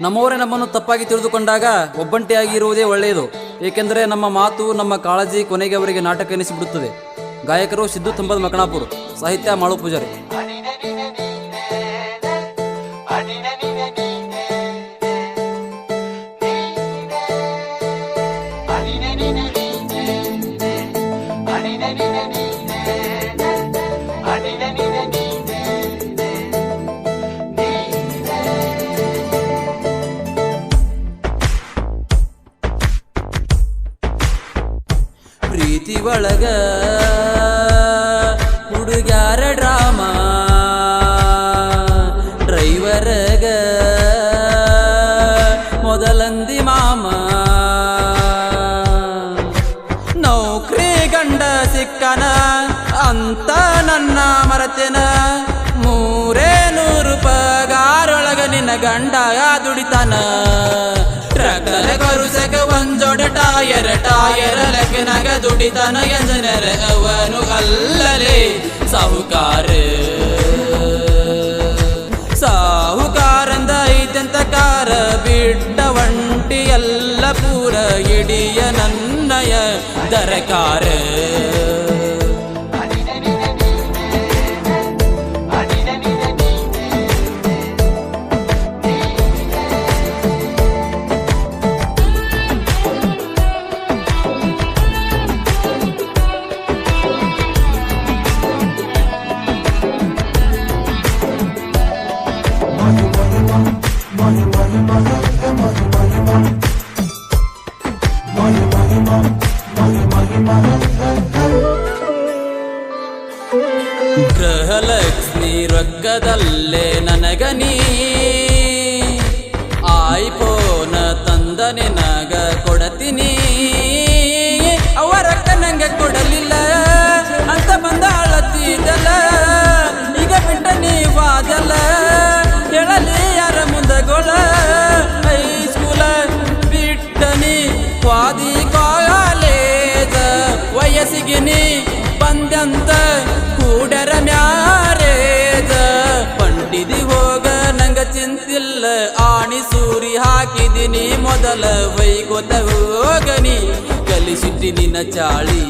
ನಮ್ಮವರೇ ನಮ್ಮನ್ನು ತಪ್ಪಾಗಿ ತಿಳಿದುಕೊಂಡಾಗ ಒಬ್ಬಂಟಿಯಾಗಿ ಇರುವುದೇ ಒಳ್ಳೆಯದು ಏಕೆಂದರೆ ನಮ್ಮ ಮಾತು ನಮ್ಮ ಕಾಳಜಿ ಕೊನೆಗೆ ಅವರಿಗೆ ನಾಟಕ ಎನಿಸಿಬಿಡುತ್ತದೆ ಗಾಯಕರು ಸಿದ್ದು ತುಂಬದ ಮಕಣಾಪುರ್ ಸಾಹಿತ್ಯ ಮಾಳು ಪೂಜಾರಿ ಪ್ರೀತಿ ಒಳಗ ಹುಡುಗ್ಯಾರ ಡ್ರಾಮಾ. ಡ್ರೈವರಗ ಮೊದಲಂದಿ ಮಾಮ. ನೌಕರಿ ಗಂಡ ಸಿಕ್ಕನ ಅಂತ ನನ್ನ ಮರತೆನ. ಮೂರೇ ನೂರು ಪಗಾರೊಳಗ ನಿನ್ನ ಗಂಡ ದುಡಿತಾನ. ಟ್ರಕ್ಕರ ಒಂದೊಡ ಟಾಯರ ಟಾಯರ ಲಗ್ನಗ ದುಡಿತಾನ ಎಂಜನರ ಅವನು ಅಲ್ಲಲೇ ಸಾಹುಕಾರ. ಸಾಹುಕಾರಂದ ಐತಂತ ಕಾರ ಬಿಟ್ಟ ಒಂಟಿ ಎಲ್ಲ ಪೂರ, ಇಡಿಯ ನನ್ನಯ ದರಕಾರ. ಗೃಹಲಕ್ಷ್ಮಿ ರೊಕ್ಕದಲ್ಲೇ ನನಗ ನೀ ಐಫೋನ್ ತಂದನೆ ನಗ ಕೊಡತೀನಿ ಚಿಂತಿಲ್ಲ. ಆಣಿ ಸೂರಿ ಹಾಕಿದಿನಿ ಮೊದಲ. ವೈಗೊತ ಹೋಗನಿ ಕಲಿಸಿಟ್ಟಿ ನಿನ್ನ ಚಾಳಿ.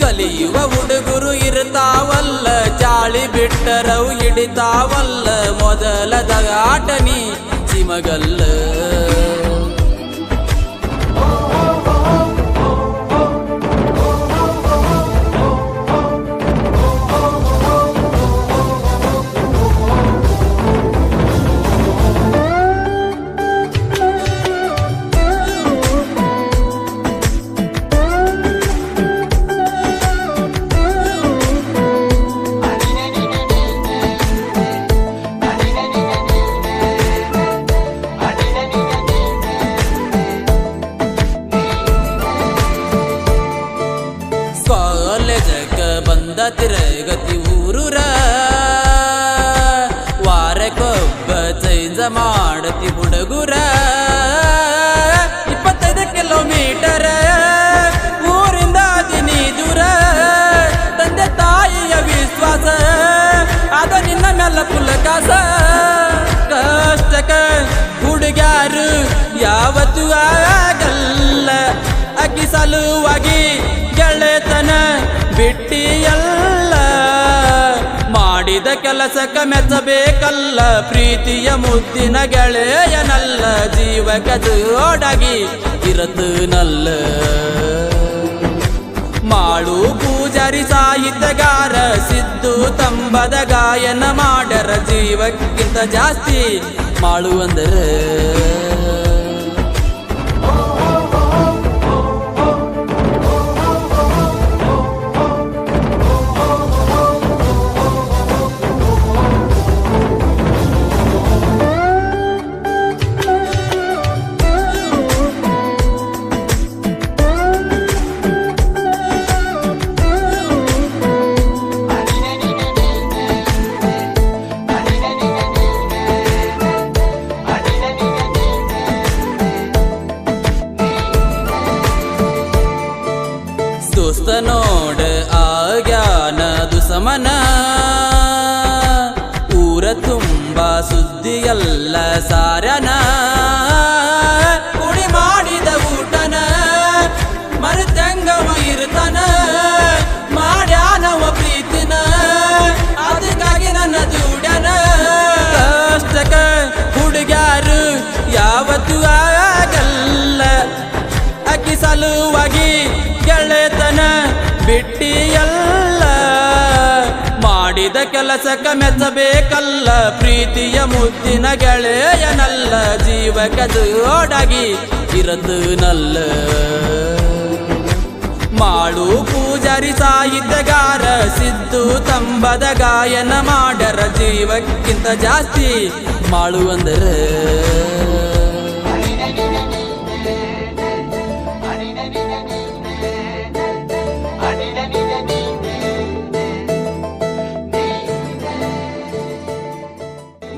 ಕಲಿಯುವ ಹುಡುಗರು ಇರ್ತಾವಲ್ಲ, ಚಾಳಿ ಬಿಟ್ಟರವು ಹಿಡಿತಾವಲ್ಲ. ಮೊದಲ ಆಟನಿ ಸಿಮಗಲ್ಲ. ಬಂದ ತಿರಗತಿ ಊರೂರ. ವಾರಕ್ಕೊಬ್ಬ ಚೈಂಜ ಮಾಡತಿ ಹುಡುಗುರ. ಇಪ್ಪತ್ತೈದು ಕಿಲೋಮೀಟರ್ ಊರಿಂದ ದಿನಿ ದೂರ ತಂದೆ ತಾಯಿಯ ವಿಶ್ವಾಸ ಅದ ನಿನ್ನ ಮೇಲೆ ಪುಲಕಾಸ ಕಷ್ಟಕ ಹುಡುಗ್ಯಾರು ಯಾವತ್ತೂ ಆಗಲ್ಲ. ಅಕ್ಕಿ ಸಲುವಾಗಿ ಗೆಳೆತನ. ಬಿಟ್ಟಿಯಲ್ಲ ಮಾಡಿದ ಕೆಲಸಕ್ಕೆ ಮೆಚ್ಚಬೇಕಲ್ಲ, ಪ್ರೀತಿಯ ಮುದ್ದಿನ ಗೆಳೆಯನಲ್ಲ ಜೀವಕ ಜೋಡಾಗಿ ಇರತನಲ್ಲ. ಮಾಡು ಪೂಜಾರಿ ಸಾಹಿತ್ಯಗಾರ, ಸಿದ್ದು ತಂಬದ ಗಾಯನ ಮಾಡರ, ಜೀವಕ್ಕಿಂತ ಜಾಸ್ತಿ ಮಾಳು ಅಂದರೆ ಸಾರನ ಕುಡಿ ಮಾಡಿದ ಊಟನ ಮರುತಂಗವ ಇರ್ತಾನ ಮಾಡಿದ ಕೆಲಸಕ್ಕೆ ಮೆಚ್ಚಬೇಕಲ್ಲ, ಪ್ರೀತಿಯ ಮುದ್ದಿನ ಗೆಳೆಯನಲ್ಲ ಜೀವಕ ಜೋಡಾಗಿ ಇರದು ನಲ್ಲ ಮಾಡು ಪೂಜಾರಿ ಸಾಹಿತ್ಯಗಾರ, ಸಿದ್ದು ತಂಬದ ಗಾಯನ ಮಾಡರ, ಜೀವಕ್ಕಿಂತ ಜಾಸ್ತಿ ಮಾಳು ಅಂದರೆ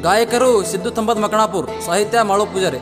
ಗಾಯಕರು ಸಿದ್ದು ತಂಬದ್ ಮಕಣಾಪುರ್ ಸಾಹಿತ್ಯ ಮಾಳು ಪೂಜಾರಿ.